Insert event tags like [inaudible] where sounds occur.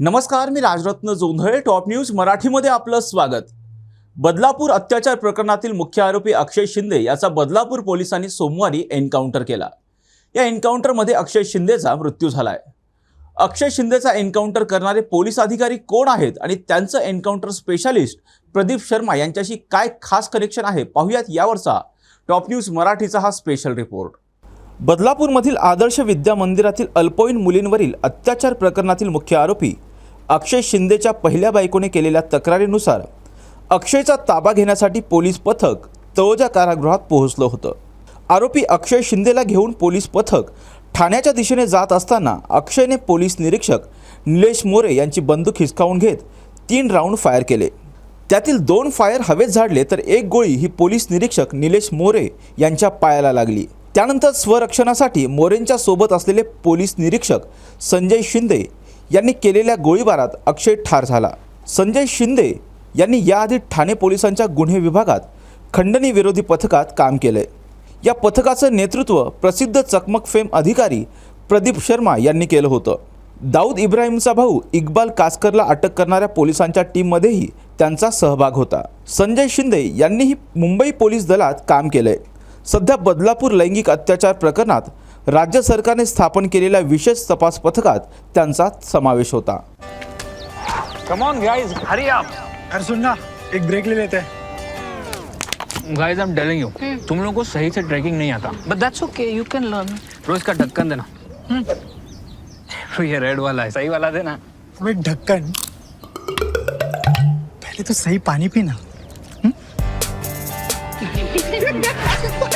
नमस्कार मी Rajratna Jondhale top news मराठीमध्ये आपलं स्वागत. बदलापूर अत्याचार प्रकरणातील मुख्य आरोपी अक्षय शिंदे याचा बदलापूर पोलिसांनी सोमवारी एन्काउंटर केला. या एन्काउंटरमध्ये अक्षय शिंदेचा मृत्यू झाला आहे अक्षय शिंदेचा एन्काउंटर करणारे पोलीस अधिकारी कोण आहेत आणि त्यांचं एन्काउंटर स्पेशालिस्ट प्रदीप शर्मा यांच्याशी काय खास कनेक्शन आहे पाहूयात यावरचा टॉप न्यूज मराठीचा हा स्पेशल रिपोर्ट बदलापूरमधील आदर्श विद्या मंदिरातील अल्पवयीन मुलींवरील अत्याचार प्रकरणातील मुख्य आरोपी अक्षय शिंदेच्या पहिल्या बायकोने केलेल्या तक्रारीनुसार अक्षयचा ताबा घेण्यासाठी पोलीस पथक तळोजा कारागृहात पोहोचलं होतं. आरोपी अक्षय शिंदेला घेऊन पोलीस पथक ठाण्याच्या दिशेने जात असताना अक्षयने पोलीस निरीक्षक निलेश मोरे यांची बंदूक हिसकावून घेत तीन राऊंड फायर केले. त्यातील दोन फायर हवेत झाडले तर एक गोळी ही पोलीस निरीक्षक निलेश मोरे यांच्या पायाला लागली. त्यानंतर स्वरक्षणासाठी मोरेंच्या सोबत असलेले पोलीस निरीक्षक संजय शिंदे यांनी केलेल्या गोळीबारात अक्षय ठार झाला. संजय शिंदे यांनी याआधी ठाणे पोलिसांच्या गुन्हे विभागात खंडणी विरोधी पथकात काम केले. या पथकाचं नेतृत्व प्रसिद्ध चकमक फेम अधिकारी प्रदीप शर्मा यांनी केलं होतं. दाऊद इब्राहिमचा भाऊ इक्बाल कासकरला अटक करणाऱ्या पोलिसांच्या टीममध्येही त्यांचा सहभाग होता. संजय शिंदे यांनीही मुंबई पोलीस दलात काम केलंय सध्या बदलापूर लैंगिक अत्याचार प्रकरणात राज्य सरकारने स्थापन केलेल्या विशेष तपास पथकात त्यांचा समावेश होता. Come on guys hurry up अरे सुन ना एक ब्रेक ले लेते. हैं guys I am telling you तुम लोगों को सही से ट्रैकिंग नहीं आता. But that's okay, you can learn. रोज का ढक्कन देना. तो ये रेड वाला है. सही वाला देना. अब ढक्कन. पहले तो सही पानी पीना. [laughs]